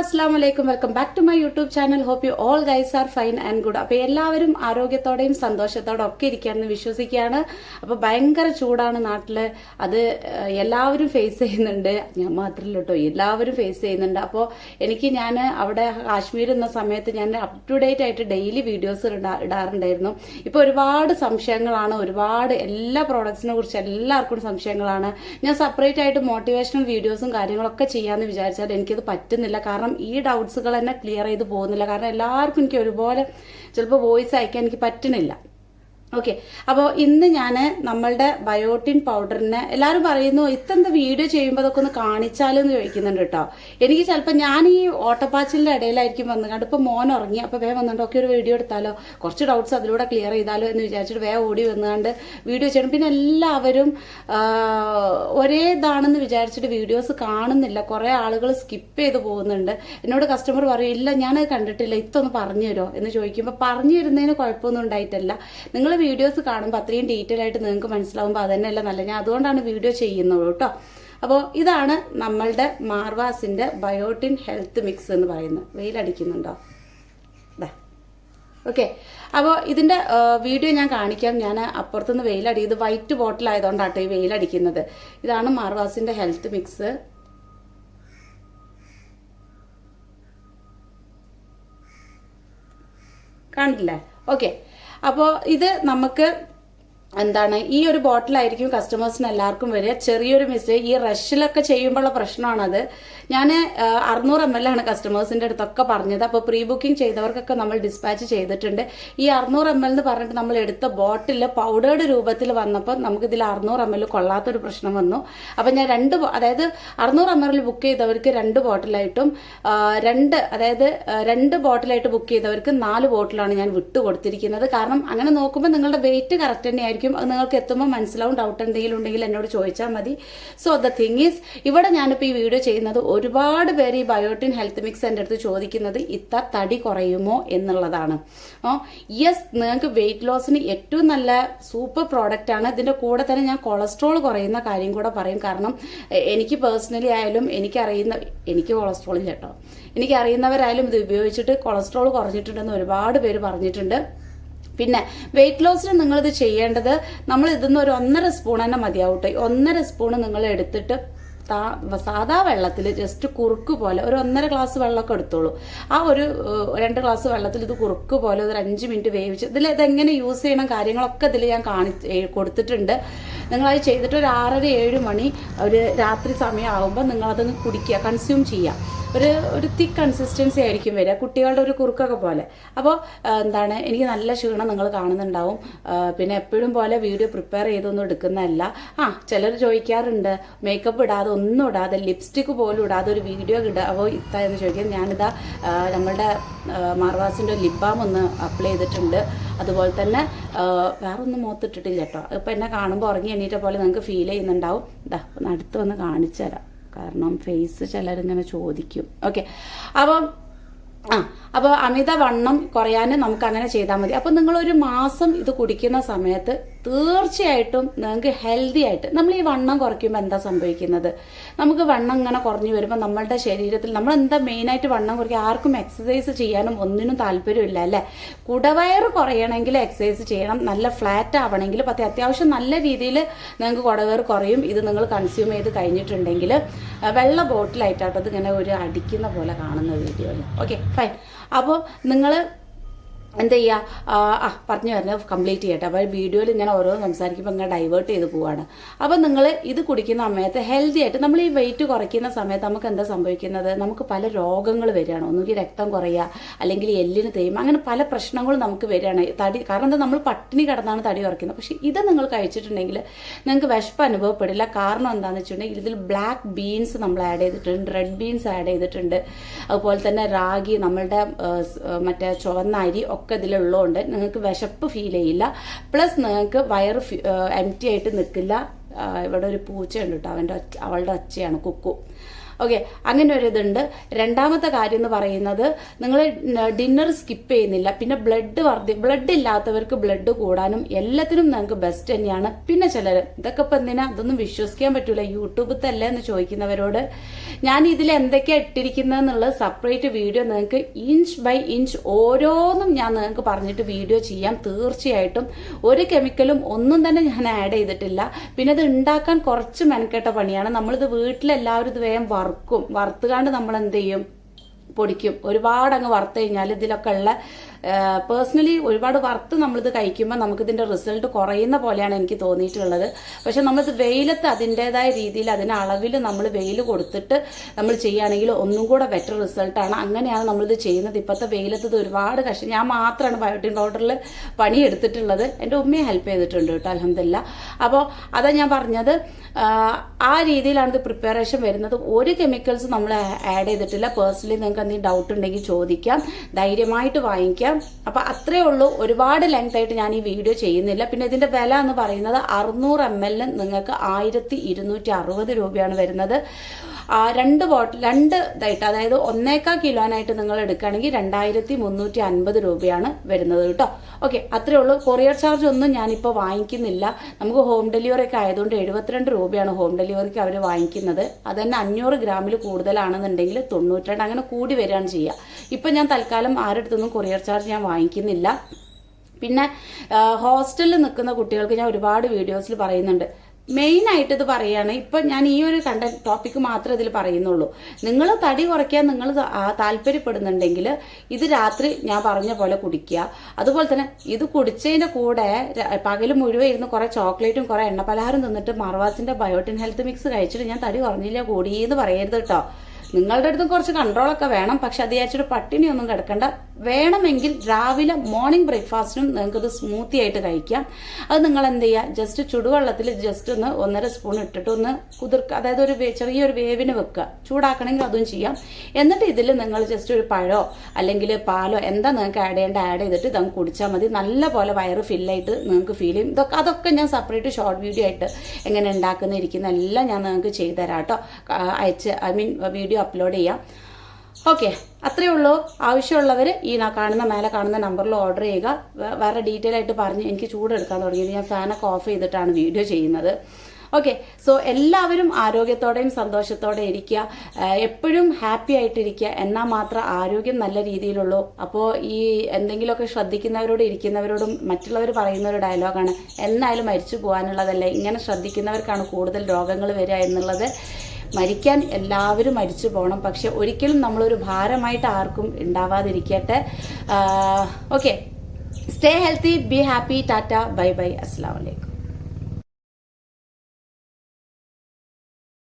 അസ്സാം വലൈക്കും welcome back to my YouTube channel. Hope you all guys are fine and good. അപ്പോൾ എല്ലാവരും ആരോഗ്യത്തോടെയും സന്തോഷത്തോടെ ഒക്കെ ഇരിക്കുകയാണെന്ന് വിശ്വസിക്കുകയാണ്. അപ്പോൾ ഭയങ്കര ചൂടാണ് നാട്ടിൽ അത് എല്ലാവരും ഫേസ് ചെയ്യുന്നുണ്ട്. ഞാൻ മാത്രമല്ല കേട്ടോ എല്ലാവരും ഫേസ് ചെയ്യുന്നുണ്ട്. അപ്പോൾ എനിക്ക് ഞാൻ അവിടെ കാശ്മീർ എന്ന സമയത്ത് ഞാൻ അപ് ടു ഡേറ്റ് ആയിട്ട് ഡെയിലി വീഡിയോസ് ഇടാറുണ്ടായിരുന്നു. ഇപ്പോൾ ഒരുപാട് സംശയങ്ങളാണ് ഒരുപാട് എല്ലാ പ്രോഡക്ട്സിനെ കുറിച്ച് എല്ലാവർക്കും സംശയങ്ങളാണ്. ഞാൻ സെപ്പറേറ്റ് ആയിട്ട് മോട്ടിവേഷണൽ വീഡിയോസും കാര്യങ്ങളൊക്കെ ചെയ്യാമെന്ന് വിചാരിച്ചാൽ എനിക്കത് പറ്റുന്നില്ല. കാരണം ഈ ഡൗട്ട്സുകൾ തന്നെ ക്ലിയർ ചെയ്ത് പോകുന്നില്ല. കാരണം എല്ലാവർക്കും എനിക്ക് ഒരുപോലെ ചിലപ്പോൾ വോയിസ് അയക്കാൻ എനിക്ക് പറ്റുന്നില്ല ഓക്കെ അപ്പോൾ ഇന്ന് ഞാൻ നമ്മളുടെ ബയോട്ടിൻ പൗഡറിനെ എല്ലാവരും പറയുന്നു ഇത്തന്ത വീഡിയോ ചെയ്യുമ്പോൾ അതൊക്കെ ഒന്ന് കാണിച്ചാലും എന്ന് ചോദിക്കുന്നുണ്ട് കേട്ടോ എനിക്ക് ചിലപ്പോൾ ഞാൻ ഈ ഓട്ടപ്പാച്ചിലിന്റെ ഇടയിലായിരിക്കും വന്നുകൊണ്ട് ഇപ്പോൾ മോൻ ഉറങ്ങി അപ്പോൾ വേഗം വന്നുകൊണ്ട് ഒക്കെ ഒരു വീഡിയോ എടുത്താലോ? കുറച്ച് ഡൗട്ട്സ് അതിലൂടെ ക്ലിയർ ചെയ്താലോ? എന്ന് വിചാരിച്ചിട്ട് വേഗം ഓടി വന്നുകൊണ്ട് വീഡിയോ ചെയ്യണം. പിന്നെ എല്ലാവരും ഒരേ ഇതാണെന്ന് വിചാരിച്ചിട്ട് വീഡിയോസ് കാണുന്നില്ല. കുറേ ആളുകൾ സ്കിപ്പ് ചെയ്ത് പോകുന്നുണ്ട്. എന്നോട് കസ്റ്റമർ പറയും ഇല്ല ഞാനത് കണ്ടിട്ടില്ല. ഇത്തൊന്ന് പറഞ്ഞു തരുമോ എന്ന് ചോദിക്കുമ്പോൾ പറഞ്ഞു തരുന്നതിന് കുഴപ്പമൊന്നും ഉണ്ടായിട്ടല്ല. നിങ്ങൾ വീഡിയോസ് കാണുമ്പോൾ അത്രയും ഡീറ്റെയിൽ ആയിട്ട് നിങ്ങൾക്ക് മനസ്സിലാവുമ്പോൾ അതന്നെയല്ല നല്ല ഞാൻ അതുകൊണ്ടാണ് വീഡിയോ ചെയ്യുന്നത് കേട്ടോ. അപ്പോൾ ഇതാണ് നമ്മളുടെ മാർവാസിന്റെ ബയോട്ടിൻ ഹെൽത്ത് മിക്സ് എന്ന് പറയുന്നത്. വെയിലടിക്കുന്നുണ്ടോ ഓക്കെ അപ്പോൾ ഇതിന്റെ വീഡിയോ ഞാൻ കാണിക്കാം. ഞാൻ അപ്പുറത്തുനിന്ന് വെയിലടി ഇത് വൈറ്റ് ബോട്ടിൽ ആയതുകൊണ്ടാട്ടോ ഈ വെയിലടിക്കുന്നത് ഇതാണ് മാർവാസിന്റെ ഹെൽത്ത് മിക്സ്. കണ്ടില്ലേ ഓക്കെ അപ്പോൾ ഇത് നമുക്ക് എന്താണ് ഈ ഒരു ബോട്ടിലായിരിക്കും കസ്റ്റമേഴ്സിന് എല്ലാവർക്കും വരിക. ചെറിയൊരു മിസ്റ്റേക്ക് ഈ റഷിലൊക്കെ ചെയ്യുമ്പോഴുള്ള പ്രശ്നമാണത്. ഞാൻ അറുന്നൂറ് എം എൽ ആണ് കസ്റ്റമേഴ്സിന്റെ അടുത്തൊക്കെ പറഞ്ഞത്. അപ്പോൾ പ്രീ ബുക്കിംഗ് ചെയ്തവർക്കൊക്കെ നമ്മൾ ഡിസ്പാച്ച് ചെയ്തിട്ടുണ്ട്. ഈ അറുന്നൂറ് എം എൽ എന്ന് പറഞ്ഞിട്ട് നമ്മൾ എടുത്ത ബോട്ടിൽ പൗഡേർഡ് രൂപത്തിൽ വന്നപ്പോൾ നമുക്കിതിൽ അറുന്നൂറ് എം എൽ കൊള്ളാത്തൊരു പ്രശ്നം വന്നു. അപ്പോൾ ഞാൻ രണ്ട് അതായത് അറുന്നൂറ് എം എൽ ബുക്ക് ചെയ്തവർക്ക് രണ്ട് ബോട്ടിലായിട്ടും രണ്ട് അതായത് രണ്ട് ബോട്ടിലായിട്ട് ബുക്ക് ചെയ്തവർക്ക് നാല് ബോട്ടിലാണ് ഞാൻ വിട്ടു കൊടുത്തിരിക്കുന്നത് കാരണം അങ്ങനെ നോക്കുമ്പോൾ നിങ്ങളുടെ വെയിറ്റ് കറക്റ്റ് തന്നെയായിരിക്കും. അത് നിങ്ങൾക്ക് എത്തുമ്പോൾ മനസ്സിലാവും ഡൗട്ട് എന്തെങ്കിലും ഉണ്ടെങ്കിൽ എന്നോട് ചോദിച്ചാൽ മതി. സോ ദ തിങ് ഈസ് ഇവിടെ ഞാനിപ്പോൾ ഈ വീഡിയോ ചെയ്യുന്നത് ഒരുപാട് പേര് ഈ ബയോട്ടിൻ ഹെൽത്ത് മിക്സ് എന്റെ അടുത്ത് ചോദിക്കുന്നത് ഇത്ത തടി കുറയുമോ എന്നുള്ളതാണ്. ഓ യെസ് നിങ്ങൾക്ക് വെയിറ്റ് ലോസിന് ഏറ്റവും നല്ല സൂപ്പർ പ്രോഡക്റ്റ് ആണ്. ഇതിന്റെ കൂടെ തന്നെ ഞാൻ കൊളസ്ട്രോൾ കുറയുന്ന കാര്യം കൂടെ പറയും. കാരണം എനിക്ക് പേഴ്സണലി ആയാലും എനിക്കറിയുന്ന എനിക്ക് കൊളസ്ട്രോൾ ഇല്ല കേട്ടോ. എനിക്കറിയുന്നവരായാലും ഇത് ഉപയോഗിച്ചിട്ട് കൊളസ്ട്രോൾ കുറഞ്ഞിട്ടുണ്ടെന്ന് ഒരുപാട് പേര് പറഞ്ഞിട്ടുണ്ട്. പിന്നെ വെയിറ്റ് ലോസിന് നിങ്ങളിത് ചെയ്യേണ്ടത് നമ്മൾ ഇതിന്ന് ഒരു ഒന്നര സ്പൂൺ തന്നെ മതിയാവട്ടെ. ഒന്നര സ്പൂൺ നിങ്ങൾ എടുത്തിട്ട് സാധാ വെള്ളത്തിൽ ജസ്റ്റ് കുറുക്ക് പോലെ ഒരു ഒന്നര ഗ്ലാസ് വെള്ളമൊക്കെ എടുത്തോളൂ. ആ ഒരു രണ്ട് ഗ്ലാസ് വെള്ളത്തിൽ ഇത് കുറുക്ക് പോലെ ഒരു അഞ്ച് മിനിറ്റ് വേവിച്ച് ഇതിൽ ഇതെങ്ങനെ യൂസ് ചെയ്യണം കാര്യങ്ങളൊക്കെ ഇതിൽ ഞാൻ കാണി കൊടുത്തിട്ടുണ്ട്. നിങ്ങളത് ചെയ്തിട്ട് ഒരു ആറര ഏഴ് മണി ഒരു രാത്രി സമയമാകുമ്പോൾ നിങ്ങളതൊന്ന് കുടിക്കുക കൺസ്യൂം ചെയ്യുക. ഒരു ഒരു തിക്ക് കൺസിസ്റ്റൻസി ആയിരിക്കും വരിക. കുട്ടികളുടെ ഒരു കുറുക്കൊക്കെ പോലെ. അപ്പോൾ എന്താണ് എനിക്ക് നല്ല ക്ഷീണം നിങ്ങൾ കാണുന്നുണ്ടാവും. പിന്നെ എപ്പോഴും പോലെ വീഡിയോ പ്രിപ്പയർ ചെയ്തൊന്നും എടുക്കുന്നതല്ല. ആ ചിലർ ചോദിക്കാറുണ്ട് മേക്കപ്പ് ഇടാതെ ഒന്നും ഇടാതെ ലിപ്സ്റ്റിക്ക് പോലും ഇടാതെ ഒരു വീഡിയോ ഇടാവോ ഇത്ത എന്ന് ചോദിക്കാം ഞാനിതാ നമ്മളുടെ മാർവാസിന്റെ ലിപ് ബാം ഒന്ന് അപ്ലൈ ചെയ്തിട്ടുണ്ട്. അതുപോലെ തന്നെ വേറൊന്നും മുഖത്തിട്ടിട്ടില്ല കേട്ടോ. ഇപ്പം എന്നെ കാണുമ്പോൾ ഉറങ്ങി എണീറ്റ പോലെ നിങ്ങൾക്ക് ഫീൽ ചെയ്യുന്നുണ്ടാവും. ഇതാ ഒന്ന് അടുത്ത് വന്ന് കാണിച്ചു തരാം. കാരണം ഫേസ് ചിലരിങ്ങനെ ചോദിക്കും. ഓക്കെ അപ്പം ആ അപ്പോൾ അമിത വണ്ണം കുറയാൻ നമുക്ക് അങ്ങനെ ചെയ്താൽ മതി. അപ്പോൾ നിങ്ങളൊരു മാസം ഇത് കുടിക്കുന്ന സമയത്ത് തീർച്ചയായിട്ടും നിങ്ങൾക്ക് ഹെൽത്തി ആയിട്ട് നമ്മൾ ഈ വണ്ണം കുറയ്ക്കുമ്പോൾ എന്താ സംഭവിക്കുന്നത്? നമുക്ക് വണ്ണം ഇങ്ങനെ കുറഞ്ഞു വരുമ്പോൾ നമ്മളുടെ ശരീരത്തിൽ നമ്മൾ എന്താ മെയിനായിട്ട് വണ്ണം കുറയ്ക്കുക? ആർക്കും എക്സസൈസ് ചെയ്യാനും ഒന്നിനും താല്പര്യമില്ല അല്ലേ? കുടവയർ കുറയണമെങ്കിൽ എക്സസൈസ് ചെയ്യണം. നല്ല ഫ്ലാറ്റ് ആവണമെങ്കിൽ പത്തി അത്യാവശ്യം നല്ല രീതിയിൽ നിങ്ങൾക്ക് കുടവയറ് കുറയും. ഇത് നിങ്ങൾ കൺസ്യൂം ചെയ്ത് കഴിഞ്ഞിട്ടുണ്ടെങ്കിൽ വെള്ള ബോട്ടിലായിട്ടാട്ടത് ഇങ്ങനെ ഒരു അടിക്കുന്ന പോലെ കാണുന്ന വീഡിയോയിൽ ഓക്കെ ഫൈൻ അപ്പോൾ നിങ്ങൾ എന്താ ചെയ്യുക ആ പറഞ്ഞു വരുന്നത് കംപ്ലീറ്റ് ചെയ്യട്ടെ. അപ്പോൾ വീഡിയോയിൽ ഇങ്ങനെ ഓരോ സംസാരിക്കുമ്പോൾ ഇങ്ങനെ ഡൈവേർട്ട് ചെയ്ത് പോവാണ്. അപ്പോൾ നിങ്ങൾ ഇത് കുടിക്കുന്ന സമയത്ത് ഹെൽത്തി ആയിട്ട് നമ്മൾ ഈ വെയിറ്റ് കുറയ്ക്കുന്ന സമയത്ത് നമുക്ക് എന്താ സംഭവിക്കുന്നത്? നമുക്ക് പല രോഗങ്ങൾ വരികയാണ്. ഒന്നുകിൽ രക്തം കുറയുക അല്ലെങ്കിൽ എല്ലിന് തേയ്മ അങ്ങനെ പല പ്രശ്നങ്ങളും നമുക്ക് വരികയാണ്. തടി കാരണം എന്താ നമ്മൾ പട്ടിണി കിടന്നാണ് തടി കുറയ്ക്കുന്നത്. പക്ഷേ ഇത് നിങ്ങൾ കഴിച്ചിട്ടുണ്ടെങ്കിൽ നിങ്ങൾക്ക് വിശപ്പ് അനുഭവപ്പെടില്ല. കാരണം എന്താണെന്ന് വെച്ചിട്ടുണ്ടെങ്കിൽ ഇതിൽ ബ്ലാക്ക് ബീൻസ് നമ്മൾ ആഡ് ചെയ്തിട്ടുണ്ട് റെഡ് ബീൻസ് ആഡ് ചെയ്തിട്ടുണ്ട്. അതുപോലെ തന്നെ റാഗി നമ്മളുടെ മറ്റേ ചുവന്ന അരി ഒക്കെ ഇതിലുള്ളതുകൊണ്ട് നിങ്ങൾക്ക് വിശപ്പ് ഫീൽ ചെയ്യില്ല. പ്ലസ് നിങ്ങൾക്ക് വയർ എം ടി ആയിട്ട് നിൽക്കില്ല. ഇവിടെ ഒരു പൂച്ചയുണ്ട് കേട്ടോ അവന്റെ അവളുടെ ഒച്ചയാണ് കുക്കു. ഓക്കെ അങ്ങനെ ഒരു ഇതുണ്ട്. രണ്ടാമത്തെ കാര്യം എന്ന് പറയുന്നത് നിങ്ങൾ ഡിന്നർ സ്കിപ്പ് ചെയ്യുന്നില്ല. പിന്നെ ബ്ലഡ് വർദ്ധി ബ്ലഡ് ഇല്ലാത്തവർക്ക് ബ്ലഡ് കൂടാനും എല്ലാത്തിനും നിങ്ങൾക്ക് ബെസ്റ്റ് തന്നെയാണ്. പിന്നെ ചിലർ ഇതൊക്കെ ഇപ്പം എന്തിനാ? ഇതൊന്നും വിശ്വസിക്കാൻ പറ്റൂല. യൂട്യൂബിൽ തല്ലേ എന്ന് ചോദിക്കുന്നവരോട് ഞാൻ ഇതിൽ എന്തൊക്കെയാണ് ഇട്ടിരിക്കുന്നത് എന്നുള്ളത് സെപ്പറേറ്റ് വീഡിയോ നിങ്ങൾക്ക് ഇഞ്ച് ബൈ ഇഞ്ച് ഓരോന്നും ഞാൻ നിങ്ങൾക്ക് പറഞ്ഞിട്ട് വീഡിയോ ചെയ്യാം. തീർച്ചയായിട്ടും ഒരു കെമിക്കലും ഒന്നും തന്നെ ഞാൻ ആഡ് ചെയ്തിട്ടില്ല. പിന്നെ ഇത് ഉണ്ടാക്കാൻ കുറച്ച് മെനക്കെട്ട പണിയാണ്. നമ്മളിത് വീട്ടിലെല്ലാവരും ഇത് വേഗം വറുക്കും. വറുത്തുകാണ്ട് നമ്മൾ എന്ത് ചെയ്യും? പൊടിക്കും. ഒരുപാട് അങ്ങ് വറുത്ത് കഴിഞ്ഞാൽ ഇതിലൊക്കെ ഉള്ള പേഴ്സണലി ഒരുപാട് വറുത്ത് നമ്മളിത് കഴിക്കുമ്പോൾ നമുക്കിതിന്റെ റിസൾട്ട് കുറയുന്ന പോലെയാണ് എനിക്ക് തോന്നിയിട്ടുള്ളത്. പക്ഷെ നമ്മളിത് വെയിലത്ത് അതിന്റെതായ രീതിയിൽ അതിന് അളവിൽ നമ്മൾ വെയിൽ കൊടുത്തിട്ട് നമ്മൾ ചെയ്യുകയാണെങ്കിൽ ഒന്നും കൂടെ ബെറ്റർ റിസൾട്ടാണ് അങ്ങനെയാണ് നമ്മളിത് ചെയ്യുന്നത്. ഇപ്പോഴത്തെ വെയിലത്ത് ഇത് ഒരുപാട് കഷ്ടം ഞാൻ മാത്രമാണ് ബയോട്ടിൻ പൗഡറിൽ പണിയെടുത്തിട്ടുള്ളത്. എന്റെ ഉമ്മയെ ഹെൽപ്പ് ചെയ്തിട്ടുണ്ട് കേട്ടോ അലഹമില്ല അപ്പോൾ അതാ ഞാൻ പറഞ്ഞത് ആ രീതിയിലാണ് ഇത് പ്രിപ്പറേഷൻ വരുന്നത്. ഒരു കെമിക്കൽസ് നമ്മൾ ആഡ് ചെയ്തിട്ടില്ല. പേഴ്സണലി നിങ്ങൾക്ക് എന്തെങ്കിലും ഡൗട്ട് ഉണ്ടെങ്കിൽ ചോദിക്കാം. ധൈര്യമായിട്ട് വാങ്ങിക്കാം. അപ്പം അത്രേ ഉള്ളൂ. ഒരുപാട് ലെങ്ത് ആയിട്ട് ഞാൻ ഈ വീഡിയോ ചെയ്യുന്നില്ല. പിന്നെ ഇതിന്റെ വില എന്ന് പറയുന്നത് അറുന്നൂറ് എം എല്ലിന് നിങ്ങൾക്ക് ആയിരത്തി ഇരുന്നൂറ്റി അറുപത് രൂപയാണ് വരുന്നത്. രണ്ട് ബോട്ടിൽ രണ്ട് ഇതായിട്ട് അതായത് ഒന്നേക്കാ കിലോനായിട്ട് നിങ്ങൾ എടുക്കുകയാണെങ്കിൽ രണ്ടായിരത്തി മുന്നൂറ്റി അൻപത് രൂപയാണ് വരുന്നത് കേട്ടോ. ഓക്കെ അത്രേ ഉള്ളൂ. കൊറിയർ ചാർജ് ഒന്നും ഞാനിപ്പോൾ വാങ്ങിക്കുന്നില്ല. നമുക്ക് ഹോം ഡെലിവറി ഒക്കെ ആയതുകൊണ്ട് എഴുപത്തിരണ്ട് രൂപയാണ് ഹോം ഡെലിവറിക്ക് അവർ വാങ്ങിക്കുന്നത്. അത് തന്നെ അഞ്ഞൂറ് ഗ്രാമിൽ കൂടുതലാണെന്നുണ്ടെങ്കിൽ തൊണ്ണൂറ്റിരണ്ട് അങ്ങനെ കൂടി വരികയാണ് ചെയ്യുക. ഇപ്പം ഞാൻ തൽക്കാലം ആരുടെ കൊറിയർ ചാർജ് ഞാൻ വാങ്ങിക്കുന്നില്ല. പിന്നെ ഹോസ്റ്റലിൽ നിൽക്കുന്ന കുട്ടികൾക്ക് ഞാൻ ഒരുപാട് വീഡിയോസിൽ പറയുന്നുണ്ട്. മെയിൻ ആയിട്ട് ഇത് പറയുകയാണ് ഇപ്പൊ ഞാൻ ഈ ഒരു കണ്ട ടോപ്പിക്ക് മാത്രമേ ഇതിൽ പറയുന്നുള്ളൂ. നിങ്ങൾ തടി കുറയ്ക്കാൻ നിങ്ങൾ താല്പര്യപ്പെടുന്നുണ്ടെങ്കിൽ ഇത് രാത്രി ഞാൻ പറഞ്ഞ പോലെ കുടിക്കുക. അതുപോലെ തന്നെ ഇത് കുടിച്ചതിന്റെ കൂടെ പകൽ മുഴുവൻ ഇരുന്ന് കുറെ ചോക്ലേറ്റും കുറെ എണ്ണ പലഹാരം തിന്നിട്ട് മർവാസിന്റെ ബയോട്ടിൻ ഹെൽത്ത് മിക്സ് കഴിച്ചിട്ട് ഞാൻ തടി കുറഞ്ഞില്ല കൂടിയെന്ന് പറയരുത് കേട്ടോ. നിങ്ങളുടെ അടുത്തും കുറച്ച് കൺട്രോളൊക്കെ വേണം. പക്ഷെ അത് വിചാരിച്ചിട്ട് പട്ടിണിയൊന്നും കിടക്കണ്ട. വേണമെങ്കിൽ രാവിലെ മോർണിംഗ് ബ്രേക്ക്ഫാസ്റ്റിനും നിങ്ങൾക്ക് ഇത് സ്മൂത്തി ആയിട്ട് കഴിക്കാം. അത് നിങ്ങൾ എന്ത് ചെയ്യുക? ജസ്റ്റ് ചുടുവെള്ളത്തിൽ ജസ്റ്റ് ഒന്ന് ഒന്നര സ്പൂൺ ഇട്ടിട്ട് ഒന്ന് കുതിർക്കുക അതായത് ഒരു ചെറിയൊരു വേവിന് വെക്കുക. ചൂടാക്കണമെങ്കിൽ അതും ചെയ്യാം. എന്നിട്ട് ഇതിൽ നിങ്ങൾ ജസ്റ്റ് ഒരു പഴമോ അല്ലെങ്കിൽ പാലോ എന്താ നിങ്ങൾക്ക് ആഡ് ചെയ്യേണ്ട ആഡ് ചെയ്തിട്ട് ഇതങ്ങ് കുടിച്ചാൽ മതി. നല്ല പോലെ വയറ് ഫില്ലായിട്ട് നിങ്ങൾക്ക് ഫീൽ ചെയ്യും. ഇതൊക്കെ അതൊക്കെ ഞാൻ സെപ്പറേറ്റ് ഷോർട്ട് വീഡിയോ ആയിട്ട് എങ്ങനെ ഉണ്ടാക്കുന്ന ഇരിക്കുന്ന എല്ലാം ഞാൻ നിങ്ങൾക്ക് ചെയ്തു തരാം കേട്ടോ അയച്ച് ഐ മീൻ വീഡിയോ അപ്ലോഡ് ചെയ്യാം. ഓക്കെ അത്രയേ ഉള്ളൂ. ആവശ്യമുള്ളവർ ഈ കാണുന്ന മേലെ കാണുന്ന നമ്പറിൽ ഓർഡർ ചെയ്യുക. വേറെ ഡീറ്റെയിൽ ആയിട്ട് പറഞ്ഞ് എനിക്ക് ചൂടെടുക്കാൻ തുടങ്ങിയത് ഞാൻ ഫാനൊക്കെ ഓഫ് ചെയ്തിട്ടാണ് വീഡിയോ ചെയ്യുന്നത്. ഓക്കെ സോ എല്ലാവരും ആരോഗ്യത്തോടെയും സന്തോഷത്തോടെ ഇരിക്കുക. എപ്പോഴും ഹാപ്പി ആയിട്ടിരിക്കുക. എന്നാൽ മാത്രം ആരോഗ്യം നല്ല രീതിയിലുള്ളൂ. അപ്പോൾ ഈ എന്തെങ്കിലുമൊക്കെ ശ്രദ്ധിക്കുന്നവരോട് ഇരിക്കുന്നവരോടും മറ്റുള്ളവർ പറയുന്ന ഒരു ഡയലോഗാണ് എന്നായാലും മരിച്ചു പോകാനുള്ളതല്ല. ഇങ്ങനെ ശ്രദ്ധിക്കുന്നവർക്കാണ് കൂടുതൽ രോഗങ്ങൾ വരിക എന്നുള്ളത്. മരിക്കാൻ എല്ലാവരും മരിച്ചു പോകണം പക്ഷെ ഒരിക്കലും നമ്മളൊരു ഭാരമായിട്ട് ആർക്കും ഉണ്ടാവാതിരിക്കട്ടെ. Okay. Stay healthy be happy tata bye bye അസ്സാം വലൈക്കും